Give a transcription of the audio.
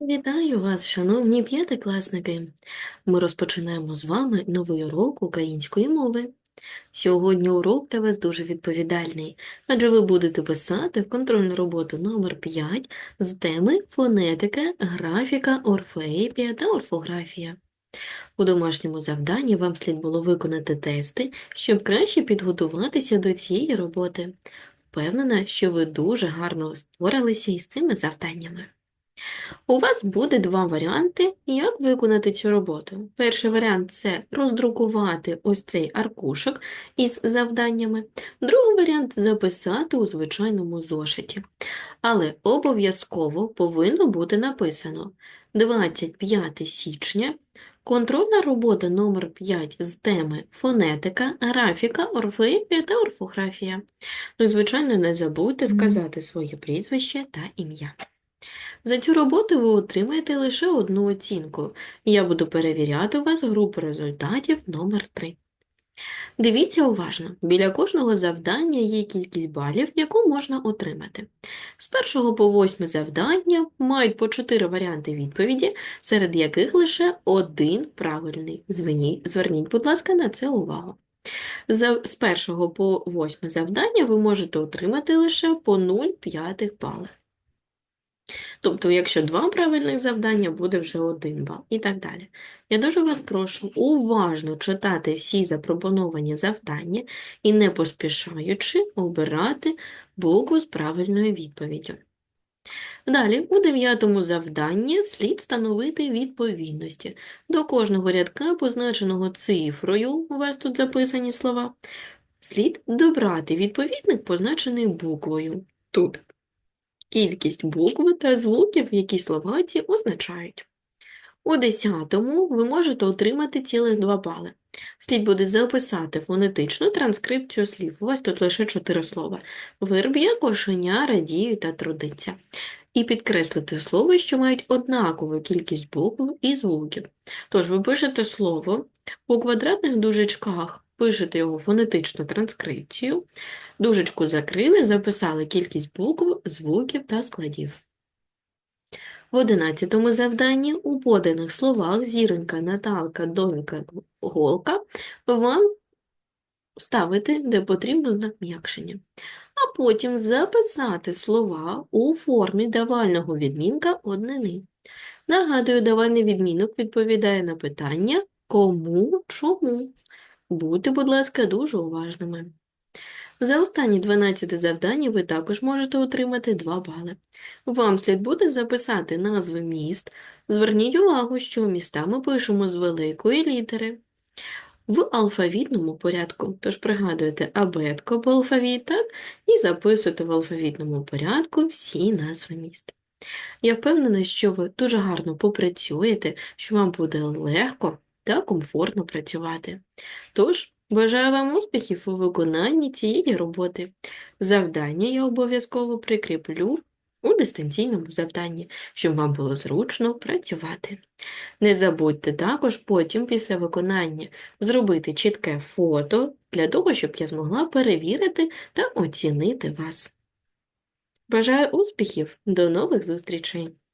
Вітаю вас, шановні п'ятикласники! Ми розпочинаємо з вами новий урок української мови. Сьогодні урок для вас дуже відповідальний, адже ви будете писати контрольну роботу номер 5 з теми фонетика, графіка, орфоепія та орфографія. У домашньому завданні вам слід було виконати тести, щоб краще підготуватися до цієї роботи. Впевнена, що ви дуже гарно впоралися із цими завданнями. У вас буде два варіанти, як виконати цю роботу. Перший варіант це роздрукувати ось цей аркушок із завданнями. Другий варіант записати у звичайному зошиті. Але обов'язково повинно бути написано 25 січня. Контрольна робота номер 5 з теми фонетика, графіка, орфоепія та орфографія. Ну і, звичайно, не забудьте вказати своє прізвище та ім'я. За цю роботу ви отримаєте лише одну оцінку. Я буду перевіряти у вас групу результатів номер 3. Дивіться уважно, біля кожного завдання є кількість балів, яку можна отримати. З 1 по 8 завдання мають по 4 варіанти відповіді, серед яких лише один правильний. Зверніть, будь ласка, на це увагу. З 1 по 8 завдання ви можете отримати лише по 0,5 бали. Тобто, якщо два правильних завдання, буде вже один бал і так далі. Я дуже вас прошу уважно читати всі запропоновані завдання і не поспішаючи обирати букву з правильною відповіддю. Далі, у дев'ятому завданні слід встановити відповідності. До кожного рядка, позначеного цифрою, у вас тут записані слова, слід добрати відповідник, позначений буквою. Тут кількість букв та звуків, які слова ці означають. У десятому ви можете отримати цілих 2 бали. Слід буде записати фонетичну транскрипцію слів. У вас тут лише 4 слова. Верб'я, кошеня, радію та трудиться. І підкреслити слово, що мають однакову кількість букв і звуків. Тож ви пишете слово у квадратних дужечках, пишете його фонетичну транскрипцію, Дужечку закрили, записали кількість букв, звуків та складів. В одинадцятому завданні у поданих словах зіронька, Наталка, донька, голка вам ставити, де потрібно знак м'якшення. А потім записати слова у формі давального відмінка однини. Нагадую, давальний відмінок відповідає на питання кому, чому. Будьте, будь ласка, дуже уважними. За останні 12 завдання ви також можете отримати 2 бали. Вам слід буде записати назви міст. Зверніть увагу, що міста ми пишемо з великої літери в алфавітному порядку. Тож пригадуйте абетко по алфавіт. І записуйте в алфавітному порядку всі назви міст. Я впевнена, що ви дуже гарно попрацюєте, що вам буде легко та комфортно працювати. Тож, Бажаю вам успіхів у виконанні цієї роботи. Завдання я обов'язково прикріплю у дистанційному завданні, щоб вам було зручно працювати. Не забудьте також потім, після виконання, зробити чітке фото для того, щоб я змогла перевірити та оцінити вас. Бажаю успіхів! До нових зустрічей!